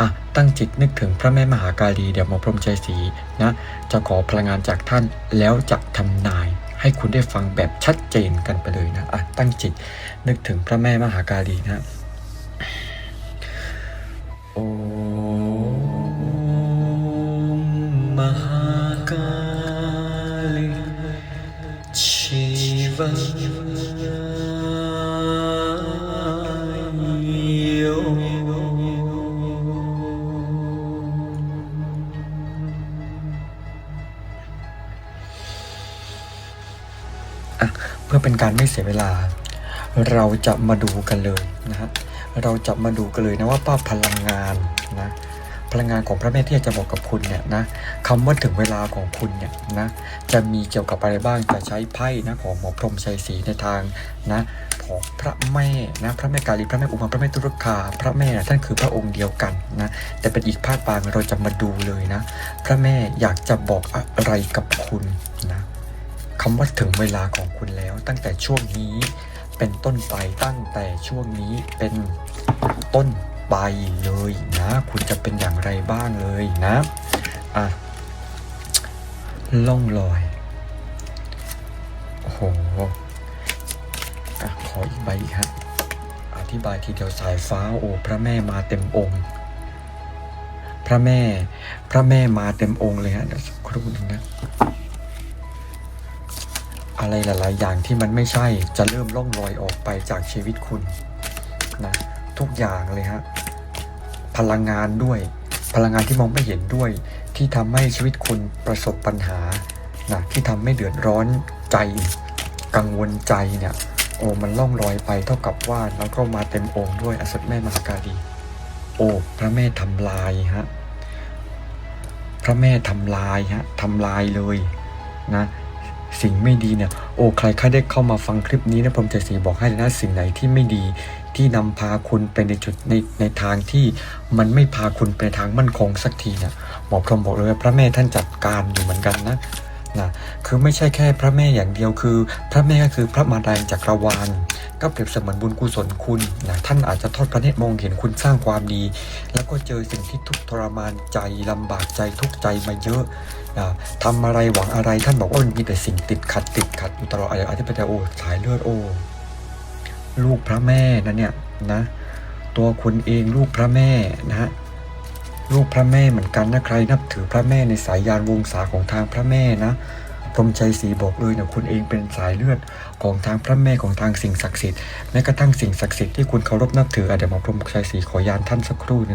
อะตั้งจิตนึกถึงพระแม่มหาการีเดี๋ยวหมอพรมชัยศรีนะ จะขอพลังงานจากท่านแล้วจะทำนาย ให้คุณได้ฟังแบบชัดเจนกันไปเลยนะอะตั้งจิตนึกถึงพระแม่มหาการีนะโอมมหากาลีชีวโอะเพื่อเป็นการไม่เสียเวลา เราจะมาดูกันเลยนะฮะเราจะมาดูกันเลยนะว่าป้าพลังงานนะพลังงานของพระแม่ที่อยากจะบอกกับคุณเนี่ยนะคำว่าถึงเวลาของคุณเนี่ยนะจะมีเกี่ยวกับอะไรบ้างจะใช้ไพ่นะของหมอพรหมชัยศรีในทางนะของพระแม่นะพระแม่กาลีพระแม่อุมาพระแม่ตุรคา พระแม่ท่านคือพระองค์เดียวกันนะแต่เป็นอีกภาคปางเราจะมาดูเลยนะ พระแม่อยากจะบอกอะไรกับคุณนะ คำว่าถึงเวลาของคุณแล้ว ตั้งแต่ช่วงนี้เป็นต้นไปตั้งแต่ช่วงนี้เป็นต้นไปเลยนะ คุณจะเป็นอย่างไรบ้างเลยนะอะล่องลอยโอ้โหอะขออีกใบอีกฮะอธิบายทีเดียวสายฟ้าโอ้พระแม่มาเต็มองค์ พระแม่พระแม่มาเต็มองค์เลยฮะเดี๋ยวสักครู่หนึงนะ อะไรหลาย ๆ อย่างที่มันไม่ใช่จะเริ่มล่องลอยออกไปจากชีวิตคุณนะทุกอย่างเลยฮะพลังงานด้วย พลังงานที่มองไม่เห็นด้วย ที่ทำให้ชีวิตคุณประสบปัญหานะที่ทำให้เดือดร้อนใจ กังวลใจเนี่ยโอ้มันล่องลอยไปเท่ากับว่าแล้วก็มาเต็มองค์ด้วยอสดแม่มหาการีโอ้พระแม่ทำลายฮะพระแม่ทำลายฮะทำลายเลยนะ สิ่งไม่ดีเนี่ยโอ้ใครใครได้เข้ามาฟังคลิปนี้นะผมจะสีบอกให้เลยนะสิ่งไหนที่ไม่ดีที่นำพาคุณไปในจุดในในทางที่มันไม่พาคุณไปทางมั่นคงสักทีเนี่ยหมอพรหมบอกเลยว่าพระแม่ท่านจัดการอยู่เหมือนกันนะนะคือไม่ใช่แค่พระแม่อย่างเดียวคือ พระแม่ก็คือพระมารดาจักรวาล ก็เปรียบเสมือนบุญกุศลคุณนะท่านอาจจะทอดพระเนตรมองเห็นคุณสร้างความดี แล้วก็เจอสิ่งที่ทุกทรมานใจลำบากใจทุกใจมาเยอะนะทำอะไรหวังอะไรท่านบอกว่ามันมีแต่สิ่งติดขัดติดขัดอยู่ตลอดอะไรอาจจะเป็นแต่โอสายเลือดโอลูกพระแม่นะเนี่ยนะตัวคุณเองลูกพระแม่นะฮะลูกพระแม่เหมือนกันนะใครนับถือพระแม่ในสายยานวงศาของทางพระแม่นะ พรมชัยศรีบอกเลยนะคุณเองเป็นสายเลือดของทางพระแม่ของทางสิ่งศักดิ์สิทธิ์แม้กระทั่งสิ่งศักดิ์สิทธิ์ที่คุณเคารพนับถืออาจจะหมอพรมชัยศรีขอยานท่านสักครู่หนึ่ง